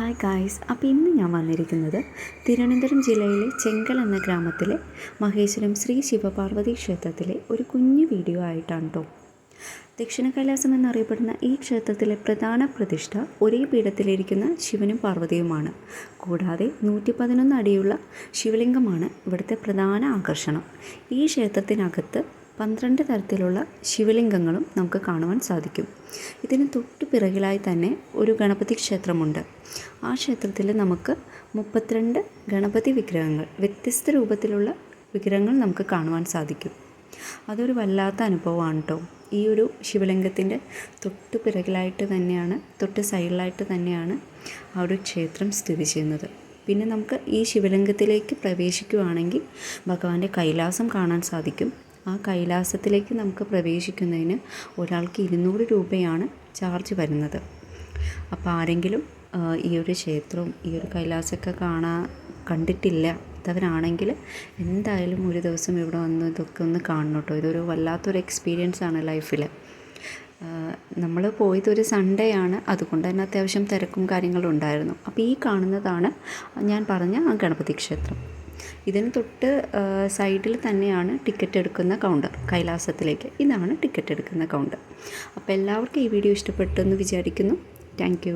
Hi guys അപ്പോൾ ഇന്ന് ഞാൻ വന്നിരിക്കുന്നത് തിരുവനന്തപുരം ജില്ലയിലെ ചെങ്കൽ എന്ന ഗ്രാമത്തിലെ മഹേശ്വരം ശ്രീ ശിവപാർവതി ക്ഷേത്രത്തിലെ ഒരു കുഞ്ഞു വീഡിയോ ആയിട്ടാണ് കേട്ടോ ദക്ഷിണ കൈലാസം എന്നറിയപ്പെടുന്ന ഈ ക്ഷേത്രത്തിലെ പ്രധാന പ്രതിഷ്ഠ ഒരേ പീഠത്തിലിരിക്കുന്ന ശിവനും പാർവതിയുമാണ്. കൂടാതെ നൂറ്റി പതിനൊന്ന് അടിയുള്ള ശിവലിംഗമാണ് ഇവിടുത്തെ പ്രധാന ആകർഷണം. ഈ ക്ഷേത്രത്തിനകത്ത് പന്ത്രണ്ട് തരത്തിലുള്ള ശിവലിംഗങ്ങളും നമുക്ക് കാണുവാൻ സാധിക്കും. ഇതിന് തൊട്ടു പിറകിലായി തന്നെ ഒരു ഗണപതി ക്ഷേത്രമുണ്ട്. ആ ക്ഷേത്രത്തിൽ നമുക്ക് മുപ്പത്തിരണ്ട് ഗണപതി വിഗ്രഹങ്ങൾ വ്യത്യസ്ത രൂപത്തിലുള്ള വിഗ്രഹങ്ങൾ നമുക്ക് കാണുവാൻ സാധിക്കും. അതൊരു വല്ലാത്ത അനുഭവമാണ് കേട്ടോ ഈ ഒരു ശിവലിംഗത്തിന്റെ തൊട്ട് പിറകിലായിട്ട് തന്നെയാണ് തൊട്ട് സൈഡിലായിട്ട് തന്നെയാണ് ആ ഒരു ക്ഷേത്രം സ്ഥിതി ചെയ്യുന്നത്. പിന്നെ നമുക്ക് ഈ ശിവലിംഗത്തിലേക്ക് പ്രവേശിക്കുകയാണെങ്കിൽ ഭഗവാന്റെ കൈലാസം കാണാൻ സാധിക്കും. ആ കൈലാസത്തിലേക്ക് നമുക്ക് പ്രവേശിക്കുന്നതിന് ഒരാൾക്ക് ഇരുന്നൂറ് രൂപയാണ് ചാർജ് വരുന്നത്. അപ്പോൾ ആരെങ്കിലും ഈ ഒരു ക്ഷേത്രവും ഈ ഒരു കൈലാസമൊക്കെ കാണാൻ കണ്ടിട്ടില്ല വരാണെങ്കിൽ എന്തായാലും ഒരു ദിവസം ഇവിടെ വന്ന് ഇതൊക്കെ ഒന്ന് കാണണം കേട്ടോ. ഇതൊരു വല്ലാത്തൊരു എക്സ്പീരിയൻസ് ആണ് ലൈഫിൽ നമ്മൾ പോയത് ഒരു സൺഡേ ആണ്. അതുകൊണ്ട് തന്നെ അത്യാവശ്യം തിരക്കും കാര്യങ്ങളും ഉണ്ടായിരുന്നു. അപ്പോൾ ഈ കാണുന്നതാണ് ഞാൻ പറഞ്ഞ ആ ഗണപതി ക്ഷേത്രം. ഇതിന് തൊട്ട് സൈഡിൽ തന്നെയാണ് ടിക്കറ്റ് എടുക്കുന്ന കൗണ്ടർ കൈലാസത്തിലേക്ക്. ഇതാണ് ടിക്കറ്റ് എടുക്കുന്ന കൗണ്ടർ. അപ്പോൾ എല്ലാവർക്കും ഈ വീഡിയോ ഇഷ്ടപ്പെട്ടെന്ന് വിചാരിക്കുന്നു. താങ്ക്